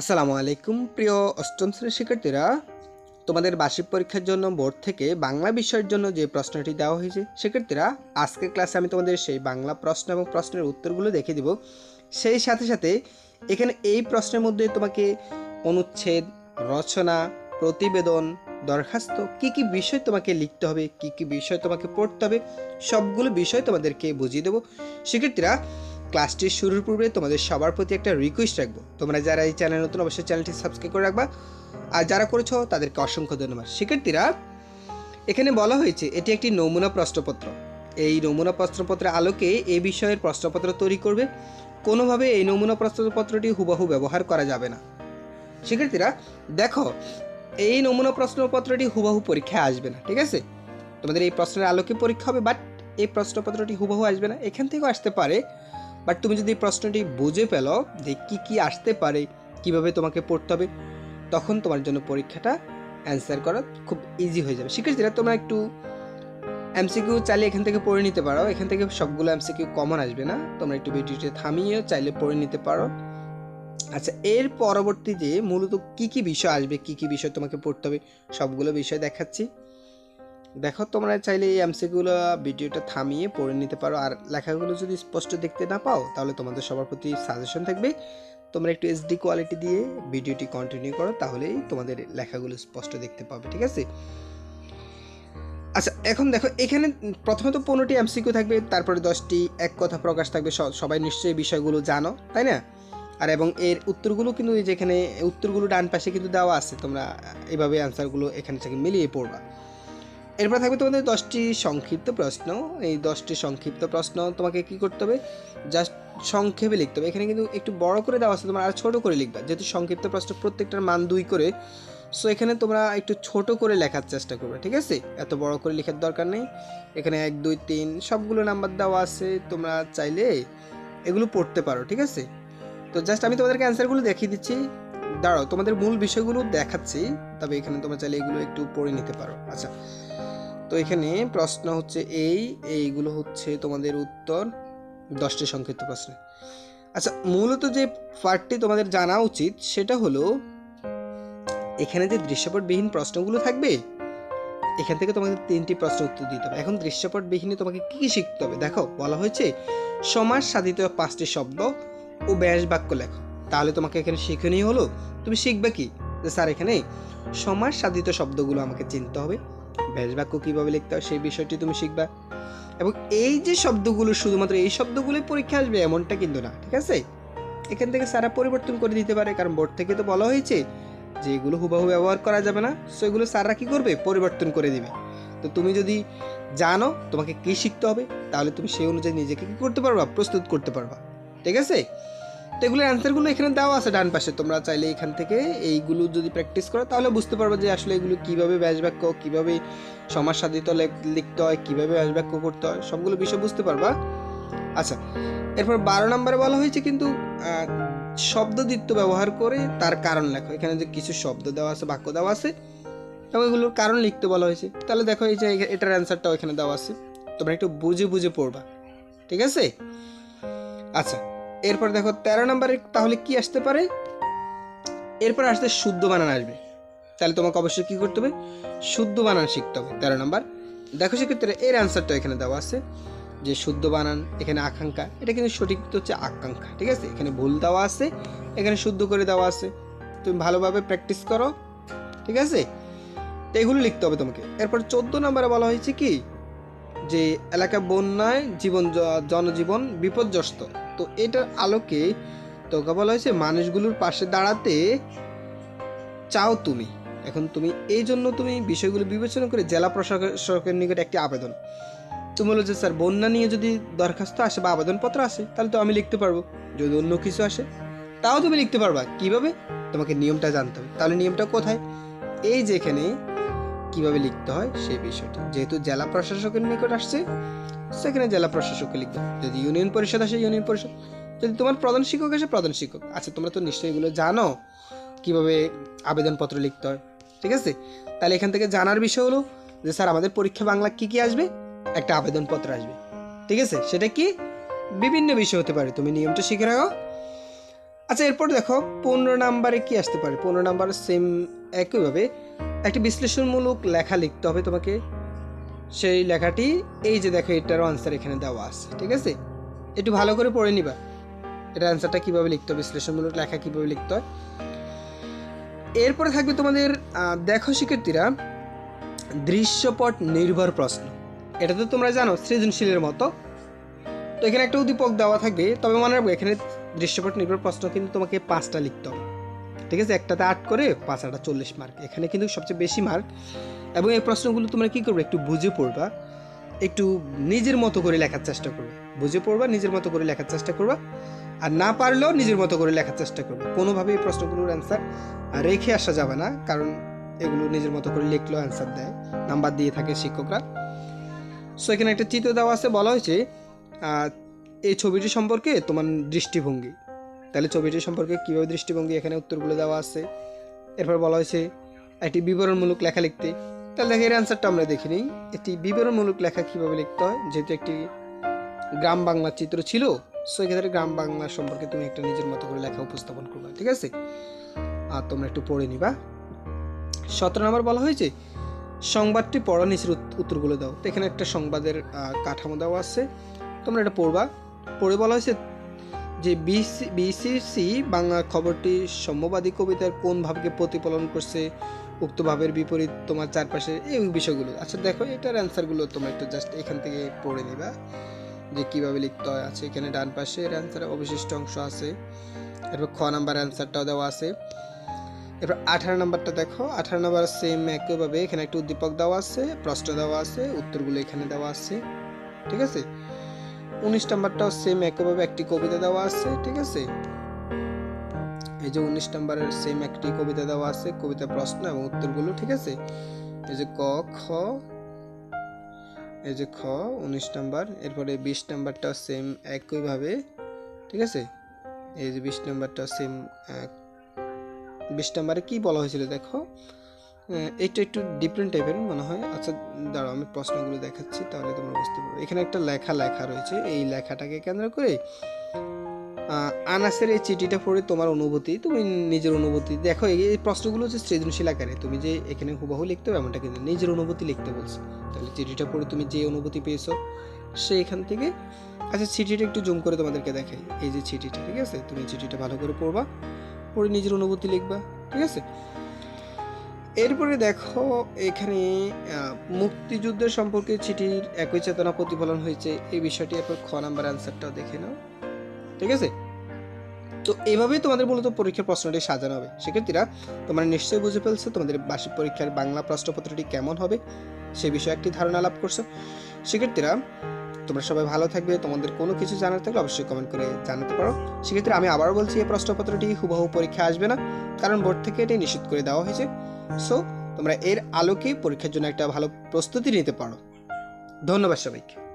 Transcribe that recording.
আসসালামু আলাইকুম, প্রিয় অষ্টম শ্রেণির শিক্ষার্থীরা। তোমাদের বার্ষিক পরীক্ষার জন্য বোর্ড থেকে বাংলা বিষয়ের জন্য যে প্রশ্নটি দেওয়া হয়েছে, শিক্ষার্থীরা, আজকের ক্লাসে আমি তোমাদের সেই বাংলা প্রশ্ন এবং প্রশ্নের উত্তরগুলো দেখে দিব। সেই সাথে সাথে এখানে এই প্রশ্নের মধ্যে তোমাকে অনুচ্ছেদ, রচনা, প্রতিবেদন, দরখাস্ত, কি কি বিষয় তোমাকে লিখতে হবে, কি কি বিষয় তোমাকে পড়তে হবে, সবগুলো বিষয় তোমাদেরকে বুঝিয়ে দেবো। শিক্ষার্থীরা ক্লাসটি শুরুর পূর্বে তোমাদের সবার প্রতি একটা রিকোয়েস্ট রাখব। তোমরা যারা এই চ্যানেল নতুন, অবশ্যই চ্যানেলটি সাবস্ক্রাইব করে রাখবা। আর যারা করেছ, তাদেরকে অসংখ্য ধন্যবাদ। শিক্ষার্থীরা, এখানে বলা হয়েছে, এটি একটি নমুনা প্রশ্নপত্র। এই নমুনা প্রশ্নপত্রের আলোকে এ বিষয়ের প্রশ্নপত্র তৈরি করবে। কোনোভাবে এই নমুনা প্রশ্নপত্রটি হুবাহু ব্যবহার করা যাবে না। শিক্ষার্থীরা, দেখো, এই নমুনা প্রশ্নপত্রটি হুবাহু পরীক্ষায় আসবে না, ঠিক আছে? তোমাদের এই প্রশ্নের আলোকে পরীক্ষা হবে বাট এই প্রশ্নপত্রটি হুবাহু আসবে না। এখান থেকেও আসতে পারে বাট তুমি যদি প্রশ্নটি বুঝে পেল যে কী কী আসতে পারে, কীভাবে তোমাকে পড়তে হবে, তখন তোমার জন্য পরীক্ষাটা অ্যান্সার করা খুব ইজি হয়ে যাবে। শিক্ষার্থীরা তোমরা একটু এমসিকিউ চাইলে এখান থেকে পড়ে নিতে পারো। এখান থেকে সবগুলো এমসিকিউ কমন আসবে না। তোমরা একটু ভিডিওটি থামিয়েও চাইলে পড়ে নিতে পারো। আচ্ছা এর পরবর্তীতে মূলত কি কি বিষয় আসবে, কি কি বিষয় তোমাকে পড়তে হবে, সবগুলো বিষয় দেখাচ্ছি। দেখো, তোমরা চাইলে এই এমসিগুলো ভিডিওটা থামিয়ে পড়ে নিতে পারো। আর লেখাগুলো যদি স্পষ্ট দেখতে না পাও, তাহলে তোমাদের সবার প্রতি সাজেশন থাকবে, তোমরা একটু এইচডি কোয়ালিটি দিয়ে ভিডিওটি কন্টিনিউ করো, তাহলেই তোমাদের লেখাগুলো স্পষ্ট দেখতে পাবে, ঠিক আছে? আচ্ছা এখন দেখো, এখানে প্রথমে তো পনেরোটি এমসিকিউ থাকবে, তারপরে দশটি এক কথা প্রকাশ থাকবে সবাই নিশ্চয়ই বিষয়গুলো জানো, তাই না? আর এবং এর উত্তরগুলো কিন্তু যেখানে, উত্তরগুলো ডান পাশে কিন্তু দেওয়া আছে, তোমরা এভাবে অ্যান্সারগুলো এখানে থেকে মিলিয়ে পড়বা। এরপর থাকবে তোমাদের দশটি সংক্ষিপ্ত প্রশ্ন। এই দশটি সংক্ষিপ্ত প্রশ্ন তোমাকে কি করতে হবে? জাস্ট সংক্ষেপে লিখতে হবে। এখানে কিন্তু একটু বড় করে দেওয়া আছে, তোমার আর ছোটো করে লিখবা। যেহেতু সংক্ষিপ্ত প্রশ্ন প্রত্যেকটার মান দুই করে সো এখানে তোমরা একটু ছোট করে লেখার চেষ্টা করবে, ঠিক আছে? এত বড় করে লেখার দরকার নেই। এখানে এক, দুই, তিন, সবগুলো নাম্বার দেওয়া আছে। তোমরা চাইলে এগুলো পড়তে পারো, ঠিক আছে? তো জাস্ট আমি তোমাদেরকে অ্যান্সারগুলো দেখিয়ে দিচ্ছি। দাঁড়াও, তোমাদের মূল বিষয়গুলো দেখাচ্ছি, তবে এখানে তোমরা চাইলে এগুলো একটু পড়ে নিতে পারো। আচ্ছা তো এখানে প্রশ্ন হচ্ছে এই, এইগুলো হচ্ছে তোমাদের উত্তর দশটি সংক্ষিপ্ত প্রশ্ন। আচ্ছা মূলত যে পার্টটি তোমাদের জানা উচিত সেটা হলো, এখানে যে দৃশ্যপটবিহীন প্রশ্নগুলো থাকবে, এখান থেকে তোমাদের তিনটি প্রশ্ন উত্তর দিতে হবে। এখন দৃশ্যপটবিহীনে তোমাকে কি কি শিখতে হবে? দেখো, বলা হয়েছে সমাজ সাধিত পাঁচটি শব্দ ও ব্যাস বাক্য লেখো। তাহলে তোমাকে এখানে শিখনীয় হলো, তুমি শিখবে কি? যে স্যার এখানে সমাজ সাধিত শব্দগুলো আমাকে চিনতে হবে। ব্যাস বাক্য কীভাবে লিখতে হয় সেই বিষয়টি তুমি শিখবা। এবং এই যে শব্দগুলো শুধুমাত্র এই শব্দগুলোই পরীক্ষা আসবে এমনটা কিন্তু না, ঠিক আছে? এখান থেকে সারা পরিবর্তন করে দিতে পারে, কারণ বোর্ড থেকে তো বলা হয়েছে যে এগুলো হুবাহু ব্যবহার করা যাবে না, সো এগুলো স্যাররা কী করবে? পরিবর্তন করে দিবে। তো তুমি যদি জানো তোমাকে কী শিখতে হবে, তাহলে তুমি সেই অনুযায়ী নিজেকে কী করতে পারবা? প্রস্তুত করতে পারবা। ঠিক আছে? তো এগুলোর অ্যান্সারগুলো এখানে দেওয়া আছে ডান পাশে। তোমরা চাইলে এখান থেকে এইগুলো যদি প্র্যাকটিস করো, তাহলে বুঝতে পারবে যে আসলে এগুলো কীভাবে ব্যাস বাক্য কীভাবে সমাজ সাধিত লিখতে হয়, কীভাবে ব্যাস বাক্য করতে হয়, সবগুলো বিষয় বুঝতে পারবা। আচ্ছা এরপর বারো নম্বরে বলা হয়েছে কিন্তু শব্দদিত্য ব্যবহার করে তার কারণ লেখো। এখানে যে কিছু শব্দ দেওয়া আছে, বাক্য দেওয়া আছে, এবং এগুলোর কারণ লিখতে বলা হয়েছে। তাহলে দেখো এই যে এটার অ্যান্সারটাও এখানে দেওয়া আছে। তোমরা একটু বুঝে বুঝে পড়বা। ঠিক আছে? আচ্ছা এরপর দেখো তেরো নম্বরে তাহলে কি আসতে পারে? এরপর আসতে শুদ্ধ বানান আসবে। তাহলে তোমাকে অবশ্যই কী করতে হবে? শুদ্ধ বানান শিখতে হবে তেরো নম্বর। দেখো সেক্ষেত্রে এর অ্যান্সারটা এখানে দেওয়া আছে যে শুদ্ধ বানান, এখানে আকাঙ্ক্ষা। এটা কিন্তু সঠিক হচ্ছে আকাঙ্ক্ষা, ঠিক আছে? এখানে ভুল দেওয়া আছে, এখানে শুদ্ধ করে দেওয়া আছে। তুমি ভালোভাবে প্র্যাকটিস করো, ঠিক আছে? এগুলো লিখতে হবে তোমাকে। এরপর চোদ্দ নম্বরে বলা হয়েছে কি? যে এলাকা বন্যায় জীবন জনজীবন বিপর্যস্ত। তো এটার আলোকে তোকে বলা হয়েছে মানুষগুলোর পাশে দাঁড়াতে চাও তুমি। এখন তুমি এই জন্য তুমি বিষয়গুলো বিবেচনা করে জেলা প্রশাসকের নিকট একটি আবেদন। তুমি বলো যে, স্যার, বন্যা নিয়ে যদি দরখাস্ত আসে বা আবেদনপত্র আসে, তাহলে তো আমি লিখতে পারব। যদি অন্য কিছু আসে, তাও তুমি লিখতে পারবা। কীভাবে? তোমাকে নিয়মটা জানতে হবে। তাহলে নিয়মটা কোথায়? এই যেখানে কীভাবে লিখতে হয় সেই বিষয়টা। যেহেতু জেলা প্রশাসকের নিকট আসছে সেখানে জেলা প্রশাসককে লিখতে যদি ইউনিয়ন পরিষদ আসে, ইউনিয়ন পরিষদ। যদি তোমার প্রধান শিক্ষক আসে, প্রধান শিক্ষক। আচ্ছা তোমরা তো নিশ্চয়ই এগুলো জানো, কীভাবে আবেদনপত্র লিখতে হয়। ঠিক আছে? তাহলে এখান থেকে জানার বিষয় হলো যে, স্যার, আমাদের পরীক্ষা বাংলা কি কি আসবে? একটা আবেদনপত্র আসবে। ঠিক আছে? সেটা কি? বিভিন্ন বিষয় হতে পারে। তুমি নিয়মটা শিখে রাখো। আচ্ছা এরপর দেখো, পনেরো নাম্বারে কি আসতে পারে? পনেরো নাম্বার সেম একইভাবে একটি বিশ্লেষণমূলক লেখা লিখতে হবে তোমাকে। সেই লেখাটি, এই যে দেখো এটার আনসার এখানে দেওয়া আছে, ঠিক আছে? একটু ভালো করে পড়ে নিবা। এটা অ্যান্সারটা কীভাবে লিখতে হবে, বিশ্লেষণমূলক লেখা কীভাবে লিখতে হয়? এরপরে থাকবে তোমাদের দেখো শিক্ষার্থীরা, দৃশ্যপট নির্ভর প্রশ্ন। এটা তো তোমরা জানো, সৃজনশীলের মতো। তো এখানে একটা উদ্দীপক দেওয়া থাকবে, তবে মনে রাখব এখানে দৃশ্যপট নির্ভর প্রশ্ন কিন্তু তোমাকে পাঁচটা লিখতে হবে। ঠিক আছে? একটাতে আট করে পাঁচটা চল্লিশ মার্ক এখানে কিন্তু সবচেয়ে বেশি মার্ক এবং এই প্রশ্নগুলো তোমরা কী করবে? একটু বুঝে পড়বা। একটু নিজের মতো করে লেখার চেষ্টা করবে। বুঝে পড়বা, নিজের মতো করে লেখার চেষ্টা করবা। আর না পারলেও নিজের মতো করে লেখার চেষ্টা করবে। কোনোভাবে এই প্রশ্নগুলোর অ্যান্সার রেখে আসা যাবে না, কারণ এগুলো নিজের মতো করে লিখলেও অ্যান্সার দেয়। নাম্বার দিয়ে থাকে শিক্ষকরা। সো এখানে একটা চিত্র দেওয়া আছে। বলা হয়েছে এই ছবিটি সম্পর্কে তোমার দৃষ্টিভঙ্গি। তাহলে ছবিটি সম্পর্কে কীভাবে দৃষ্টিভঙ্গি? এখানে উত্তরগুলো দেওয়া আছে। এরপর বলা হয়েছে, একটি বিবরণমূলক লেখা লিখতে। তাহলে এর অ্যান্সারটা আমরা দেখে নিই। একটি বিবরণমূলক লেখা কীভাবে লিখতে হয়? যেহেতু একটি গ্রাম বাংলার চিত্র ছিল সো এক্ষেত্রে গ্রাম বাংলা সম্পর্কে তুমি একটা নিজের মতো করে লেখা উপস্থাপন করবে, ঠিক আছে? আর তোমরা একটু পড়ে নিবা। সতেরো নম্বর বলা হয়েছে, সংবাদটি পড়া নিচের উত্তরগুলো দাও। তো এখানে একটা সংবাদের কাঠামো দেওয়া আছে। তোমরা এটা পড়বা। পড়ে বলা হয়েছে যে বিসি, বিসিসি বাংলা খবরটি সম্যবাদী কবিতার কোন ভাবকে প্রতিফলন করছে? উক্ত ভাবের বিপরীত তোমার চারপাশে এই বিষয়গুলো। আচ্ছা দেখো, এটার অ্যান্সারগুলো তোমরা একটু জাস্ট এখান থেকে পড়ে নিবা, যে কীভাবে লিখতে হয়। আছে এখানে ডান পাশে এর অ্যান্সার অবশিষ্ট অংশ আছে। এরপর খ নাম্বার অ্যান্সারটাও দেওয়া আছে। এরপর আঠারো নাম্বারটা দেখো, আঠারো নাম্বার সেম একইভাবে এখানে একটা উদ্দীপক দেওয়া আছে, প্রশ্ন দেওয়া আছে, উত্তরগুলো এখানে দেওয়া আছে, ঠিক আছে? উনিশ নাম্বারটাও সেম একইভাবে একটি কবিতা দেওয়া আছে, ঠিক আছে? এই যে উনিশ নাম্বারের সেম একটি কবিতা দেওয়া আছে, কবিতা প্রশ্ন এবং উত্তরগুলো, ঠিক আছে? এই যে ক, খ, এই যে খ, উনিশ নাম্বার, এরপরে বিশ নাম্বারটা সেম একইভাবে, ঠিক আছে? এই যে বিশ নাম্বারটা সেম বিশ নাম্বারে কী বলা হয়েছিল দেখো? এটা একটু ডিফারেন্ট টাইপের মনে হয়। আচ্ছা দাঁড়াও, আমি প্রশ্নগুলো দেখাচ্ছি, তাহলে তোমরা বুঝতে পারবে। এখানে একটা লেখা লেখা রয়েছে। এই লেখাটাকে কেন্দ্র করে আনাসের এই চিঠিটা পড়ে তোমার অনুভূতি, তুমি নিজের অনুভূতি। দেখো, এই প্রশ্নগুলো হচ্ছে সৃজনশীল আকারে, তুমি যে এখানে হুবাহু লিখতে হবে, এমনটা কিন্তু নিজের অনুভূতি লিখতে বলছো। তাহলে চিঠিটা পড়ে তুমি যে অনুভূতি পেয়েছ, সেইখান থেকে আচ্ছা চিঠিটা একটু জুম করে তোমাদেরকে দেখাই। এই যে চিঠিটা, ঠিক আছে? তুমি চিঠিটা ভালো করে পড়বা, পড়ে নিজের অনুভূতি লিখবা, ঠিক আছে? এরপরে দেখো, এখানে মুক্তিযুদ্ধের সম্পর্কে চিঠির একই চেতনা প্রতিফলন হয়েছে। এই বিষয়টি এরপর খ নাম্বার অ্যান্সারটাও দেখে নাও। ঠিক আছে? তো এভাবেই তোমাদের মূলত পরীক্ষার প্রশ্নটি সাজানো হবে। শিক্ষার্থীরা, তোমরা নিশ্চয়ই বুঝে ফেলছো তোমাদের বার্ষিক পরীক্ষার বাংলা প্রশ্নপত্রটি কেমন হবে, সে বিষয়ে একটি ধারণা লাভ করছ। শিক্ষার্থীরা, তোমরা সবাই ভালো থাকবে, তোমাদের কোনো কিছু জানার থাকলে অবশ্যই কমেন্ট করে জানাতে পারো। সেক্ষেত্রে আমি আবারও বলছি, এই প্রশ্নপত্রটি হুবহু পরীক্ষা আসবে না, কারণ বোর্ড থেকে এটি নিশ্চিত করে দেওয়া হয়েছে। সো তোমরা এর আলোকে পরীক্ষার জন্য একটা ভালো প্রস্তুতি নিতে পারো। ধন্যবাদ সবাইকে।